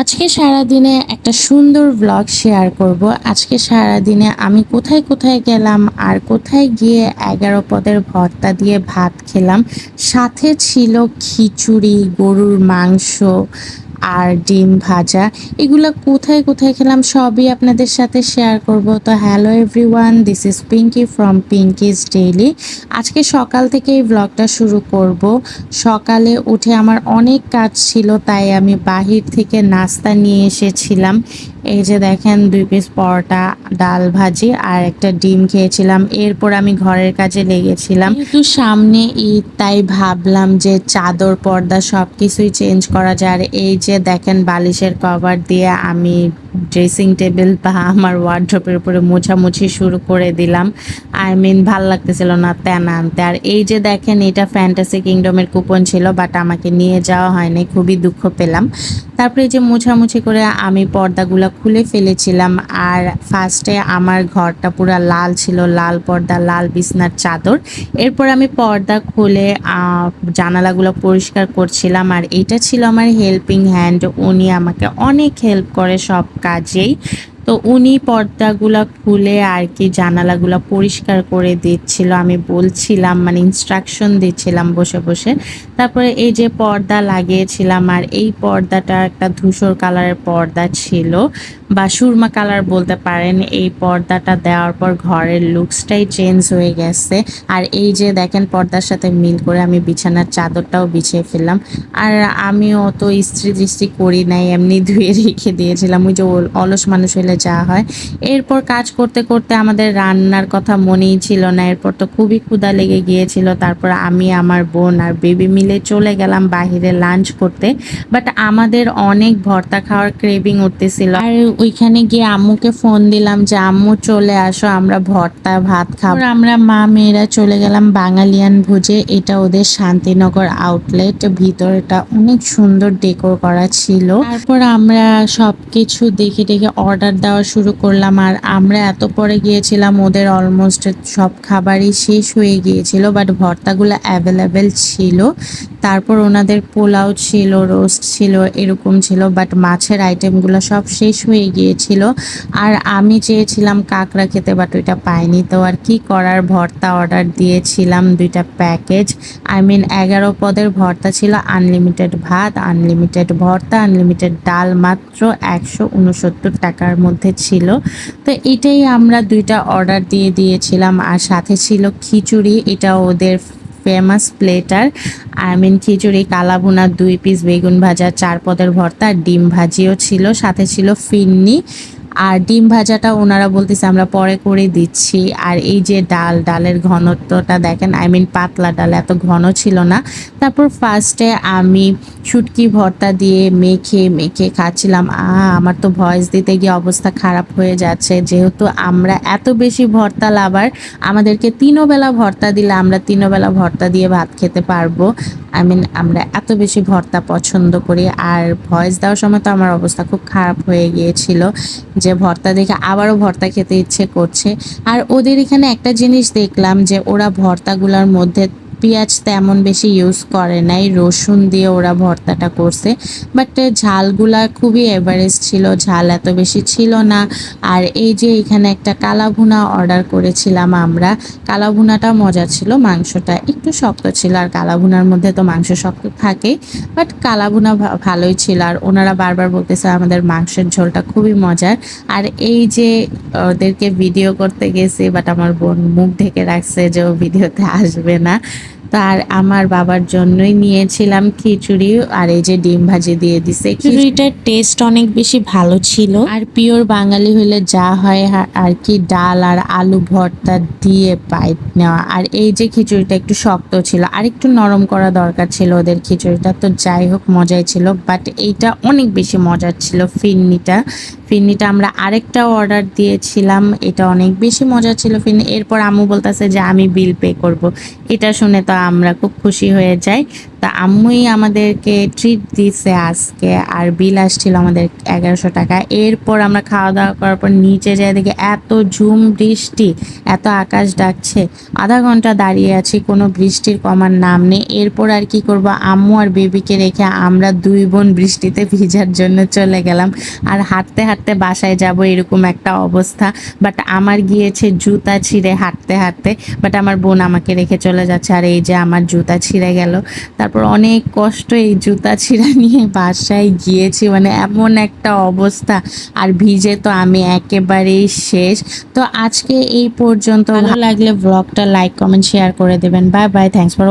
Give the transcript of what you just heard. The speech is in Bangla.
আজকে সারা দিনে একটা সুন্দর ব্লগ শেয়ার করব। আজকে সারা দিনে আমি কোথায় কোথায় গেলাম আর কোথায় গিয়ে এগারো পদের ভর্তা দিয়ে ভাত খেলাম। সাথে ছিল খিচুড়ি, গরুর মাংস আর ডিম ভাজা, এগুলো কোথায় কোথায় খেলাম সবই আপনাদের সাথে শেয়ার করব। তো hello everyone this is Pinki from Pinki's daily আজকে সকাল থেকে এই ব্লগটা শুরু করব। সকালে উঠে আমার অনেক কাজ ছিল, তাই আমি বাহির থেকে নাস্তা নিয়ে এসেছিলাম। এই যে দেখেন, দুই পিস পরোটা, ডাল ভাজি আর একটা ডিম খেয়েছিলাম। এরপর আমি ঘরের কাজে লেগেছিলাম। কিন্তু সামনে ঈদ, তাই ভাবলাম যে চাদর, পর্দা সব কিছুই চেঞ্জ করা যায়। আর এই যে দেখেন বালিশের কভার দিয়ে আমি ড্রেসিং টেবিল বা আমার ওয়ার্ড্রপের উপরে মোছামুছি শুরু করে দিলাম। আই মিন ভালো লাগতেছিল না তেনা আনতে। আর এই যে দেখেন, এটা ফ্যান্টাসি কিংডমের কুপন ছিল বাট আমাকে নিয়ে যাওয়া হয়নি, খুবই দুঃখ পেলাম। তারপরে যে মোছামুছি করে আমি পর্দাগুলো খুলে ফেলেছিলাম, আর ফার্স্টে আমার ঘরটা পুরো লাল ছিল, লাল পর্দা, লাল বিছনার চাদর। এরপর আমি পর্দা খুলে জানালাগুলো পরিষ্কার করছিলাম, আর এটা ছিল আমার হেল্পিং হ্যান্ড উনি আমাকে অনেক হেল্প করে সব কাজেই তো উনি পর্দাগুলা খুলে আর কি জানালাগুলো পরিষ্কার করে দিচ্ছিল। আমি বলছিলাম মানে ইনস্ট্রাকশন দিচ্ছিলাম বসে বসে। তারপরে এই যে পর্দা লাগিয়েছিলাম, আর এই পর্দাটা একটা ধূসর কালারের পর্দা ছিল বা সুরমা কালার বলতে পারেন, এই পর্দাটা দেওয়ার পর ঘরের লুকসটাই চেঞ্জ হয়ে গেছে। আর এই যে দেখেন পর্দার সাথে মিল করে আমি বিছানার চাদরটাও বিছিয়ে ফেললাম। আর আমি অত ইস্ত্রি টিস্ত্রি করি নাই, এমনি ধুয়ে রেখে দিয়েছিলাম। ওই যে অল- অলস মানুষ হলে যা হয়। এরপর কাজ করতে করতে আমাদের রান্নার কথা মনেই ছিল না। এরপর তো খুবই ক্ষুধা লেগে গিয়েছিল। তারপর আমি, আমার বোন আর বেবি মিলে চলে গেলাম বাহিরে লাঞ্চ করতে। বাট আমাদের অনেক ভর্তা খাওয়ার ক্রেভিং উঠতেছিল। আর ওইখানে গিয়ে আম্মুকে ফোন দিলাম যে, আম্মু, চলে আসো, আমরা ভর্তা, ভাত খাব। আমরা মা, মেয়েরা চলে গেলাম বাঙালিয়ান ভুজে। এটা ওদের শান্তিনগর আউটলেট ভিতরটা অনেক সুন্দর ডেকোর করা ছিল। তারপর আমরা সবকিছু দেখে দেখে অর্ডার দেওয়া শুরু করলাম। আর আমরা এত পরে গিয়েছিলাম, ওদের অলমোস্ট সব খাবারই শেষ হয়ে গিয়েছিল বাট ভর্তাগুলো অ্যাভেলেবেল ছিল। তারপর ওনাদের পোলাও ছিল রোস্ট ছিল, এরকম ছিল বাট মাছের আইটেমগুলো সব শেষ হয়ে গিয়েছিল। আর আমি চেয়েছিলাম কাঁকড়া খেতে বাট ওইটা পাইনি। তো আর কি করার, ভর্তা অর্ডার দিয়েছিলাম দুইটা প্যাকেজ আই মিন এগারো পদের ভর্তা ছিল আনলিমিটেড ভাত আনলিমিটেড ভর্তা আনলিমিটেড ডাল মাত্র একশো উনসত্তর টাকার মধ্যে ছিল। তো এটাই আমরা দুইটা অর্ডার দিয়ে দিয়েছিলাম। আর সাথে ছিল খিচুড়ি। এটা ওদের ফেমাস প্লেটার আই মিন খিচুড়ি, কালাভুনা, দুই পিস বেগুন ভাজা, চার পদের ভর্তা, ডিম ভাজিও ছিল। সাথে ছিল ফিন্নি। আর ডিম ভাজাটা ওনারা বলতেছে, আমরা পরে করে দিচ্ছি। আর এই যে ডাল, ডালের ঘনত্বটা দেখেন আই মিন পাতলা ডাল, এত ঘন ছিল না। তারপর ফার্স্টে আমি শুটকি ভর্তা দিয়ে মেখে মেখে খাচ্ছিলাম। আহ আমার তো ভয়েস দিতে গিয়ে অবস্থা খারাপ হয়ে যাচ্ছে। যেহেতু আমরা এত বেশি ভর্তা লাভার, আমাদেরকে তিনও বেলা ভর্তা দিলে আমরা তিনও বেলা ভর্তা দিয়ে ভাত খেতে পারব। আই মিন আমরা এত বেশি ভর্তা পছন্দ করি, আর ভয়েস দেওয়ার সময় তো আমার অবস্থা খুব খারাপ হয়ে গিয়েছিল যে ভর্তা দেখে আবারও ভর্তা খেতে ইচ্ছে করছে। আর ওদের এখানে একটা জিনিস দেখলাম যে ওরা ভর্তাগুলোর মধ্যে পেঁয়াজ তেমন বেশি ইউজ করে নাই, রসুন দিয়ে ওরা ভর্তাটা করছে বাট ঝালগুলা খুবই এভারেজ ছিল, ঝাল এত বেশি ছিল না, আর এই যে এখানে একটা কালাভুনা অর্ডার করেছিলাম আমরা, কালাভুনাটা মজা ছিল, মাংসটা একটু শক্ত ছিল, আর কালাভুনার মধ্যে তো মাংস শক্ত থাকে বাট কালাভুনা ভালোই ছিল, আর ওনারা বারবার বলতেছে আমাদের মাংসের ঝোলটা খুবই মজার, আর এই যে ওদেরকে ভিডিও করতে গেছি বাট আমার বোন মুখ ঢেকে রাখছে যে ও ভিডিওতে আসবে না তার আমার বাবার জন্যই নিয়েছিলাম খিচুড়ি আর এই যে ডিম ভাজি দিয়ে দিছে। খিচুড়িটার টেস্ট অনেক বেশি ভালো ছিল। আর পিওর বাঙালি হলে যা হয় আর কি ডাল আর আলু ভর্তা দিয়ে পাই নেওয়া। আর এই যে খিচুড়িটা একটু শক্ত ছিল, আর একটু নরম করা দরকার ছিল ওদের খিচুড়িটা। তো যাই হোক, মজাই ছিল বাট এইটা অনেক বেশি মজার ছিল, ফিন্নিটা। ফিন্নিটা আমরা আরেকটা অর্ডার দিয়েছিলাম। এটা অনেক বেশি মজা ছিল ফিরনি। এরপর আম্মু বলতেছে যে, আমি বিল পে করব। এটা শুনে তো আমরা খুব খুশি হয়ে যাই। তা আম্মুই আমাদেরকে ট্রিট দিছে আজকে আর বিল আসছিল আমাদের এগারোশো টাকা। এরপর আমরা খাওয়া দাওয়া করার পর নিচে যাই দেখি এত ঝুম বৃষ্টি, এত আকাশ ডাকছে। আধা ঘণ্টা দাঁড়িয়ে আছি, কোনো বৃষ্টির কমার নাম নেই। এরপর আর কি করব? আম্মু আর বেবিকে রেখে আমরা দুই বোন বৃষ্টিতে ভিজার জন্য চলে গেলাম। আর হাঁটতে হাঁটতে বাসায় যাব এরকম একটা অবস্থা। বাট আমার গিয়েছে জুতা ছিঁড়ে হাঁটতে হাঁটতে। বাট আমার বোন আমাকে রেখে চলে যাচ্ছে। আর এই যে আমার জুতা ছিঁড়ে গেল। তারপর অনেক কষ্ট এই জুতা ছিঁড়া নিয়ে বাসায় গিয়েছি। মানে এমন একটা অবস্থা। আর ভিজে তো আমি একেবারেই শেষ। তো আজকে এই পর্যন্ত। ভালো লাগলে ব্লগটা লাইক কমেন্ট শেয়ার করে দেবেন। Bye bye thanks for